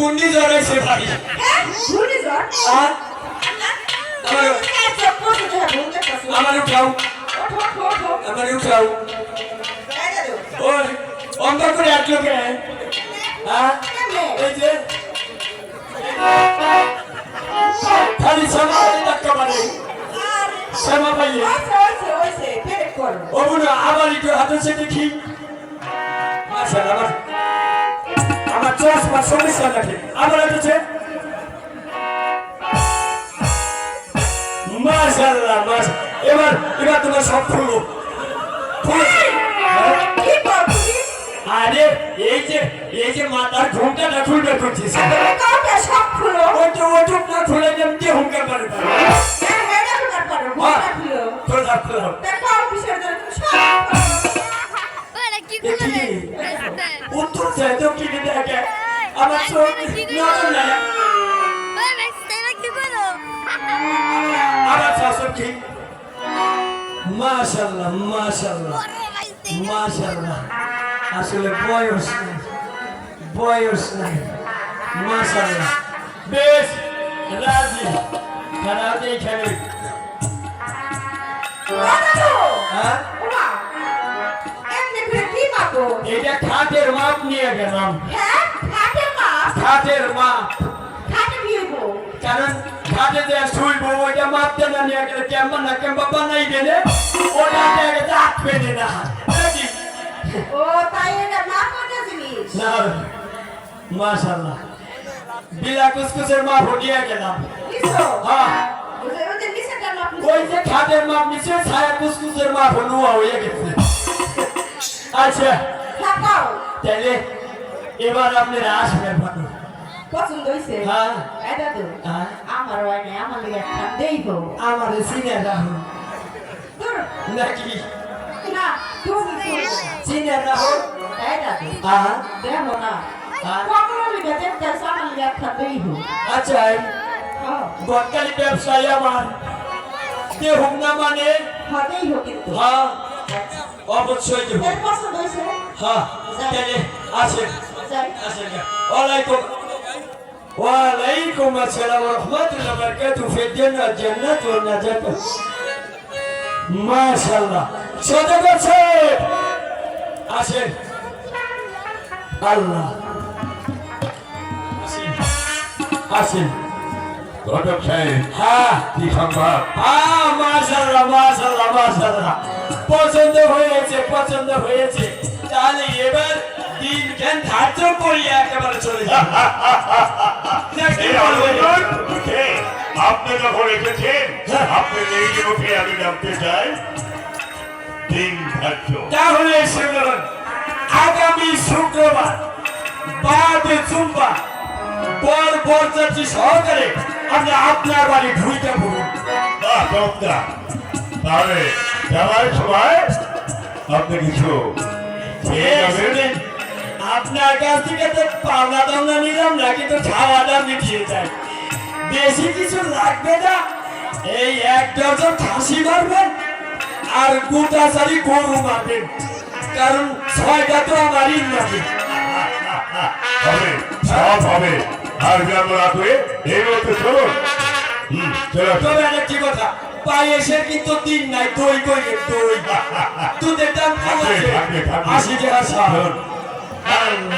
ঘূর্ণিঝড় হয়েছে ভাই হ্যাঁ? ঘূর্ণিঝড়? আর আমার উঠাও। আমার উঠাও। ওই অঙ্ক করে এক লোকে হ্যাঁ এই যে খালি শ্যামা পাইয়ে ধাক্কা শ্যামা পাইয়ে ও বলো আবার একটু হাতে সে দেখি মাশাল আমার আমার চশমা সমস্যা লাগে আবার হাঁটেছে মাশাল্লাহ মাশ এবার এবার তোমার সব ফুলো? কি আরে এই যে এই যে মাথার ঘুমটাটা খুলবে করছিস কাউকে সব। খুলো ওইটা ওইটুক না খুলে যেমন হুঙ্কার পারে ঘুমটা তোর অফিসের জন্য তুমি সব করো। Para que culo de উত্তর চাই তো কি দেখে আমার চোখ নজর culo. আমার শাশুড় কি মাশাল্লাহ মাশাল্লাহ মাশাল্লাহ আসলে বয়স নাই বয়স নাই মাশাল্লাহ বেশ রাজি খারাপ এখানে হ্যাঁ এটা খাটের মাপ নিয়ে গেলাম। খাটের মাপ? কারণ খাটে যে শুইব ওইটা মাপতে না নিয়ে গেলে কেমন না কেমন বানাই গেলে ওটা পেনে না। ও তাই এটা না কোন জিনিস। না মাশাল্লাহ বিলা কুসকুসের মাপ হটিয়ে গেলাম। হ্যাঁ। ওদের ওদের নিচেটা মাপ ওই যে খাটের মাপ নিচে ছায়া কুসকুসের মাপ হলুয়া হয়ে গেছে। আচ্ছা। তাহলে এবার আপনারা আসবেন ভালো পছন্দ হইছে? হ্যাঁ। আমার হয়। না আমার লিগে একটা দেইবো আমার সিনে রাহুল। নাকি? না তুমি সিনে রাহুল? এই দাদু। হ্যাঁ। দেখো না। হ্যাঁ। আচ্ছা হ্যাঁ। ব্যবসায়ী আমার। না মানে? অবশ্যই দেবো। হ্যাঁ আসেন আসেন ওয়ালাইকুম। ওয়ালাইকুম আসসালাম ওয়া রাহমাতুল্লাহি ওয়া বারাকাতুহু। ফি জান্নাত জান্নাত ওয়া নাজাত। মাশাআল্লাহ। ছোট করছে আসেন। আল্লাহ। আসেন। ঘটক সাহেব হ্যাঁ। কি সংবাদ? আহ, মাশাআল্লাহ, মাশাআল্লাহ, মাশাআল্লাহ। পছন্দ হয়েছে পছন্দ হয়েছে। তাহলে এবার দিন জ্ঞান ধার্য করিয়া একেবারে চলে যাবে। আপনি যখন এসেছেন আপনি এই মুখে আমি জানতে চাই দিন ধার্য। তাহলে আগামী শুক্রবার বাদে বরযাত্রী সহকারে আমরা আপনার বাড়ি ঢুইতে তাহলে যাওয়ার সময় আপনি কিছু আপনার কাছ থেকে তো পাওনা দাওনা নিলাম না কিন্তু খাওয়াটা মিটিয়ে যায় বেশি কিছু লাগবে না। এই এক ডজন খাসি মারবেন আর গোটা চারি গরু মারবেন। কারণ ছয়টা তো আমারই লাগে। হবে সব হবে। আর যেমন রাখবে এই চলুন। হুম চলো তবে আরেকটি কথা পায়েসের কিন্তু দিন নাই দই কই দই দুধের দাম কম আছে থাকবে, থাকবে, থাকবে। আশি টাকা।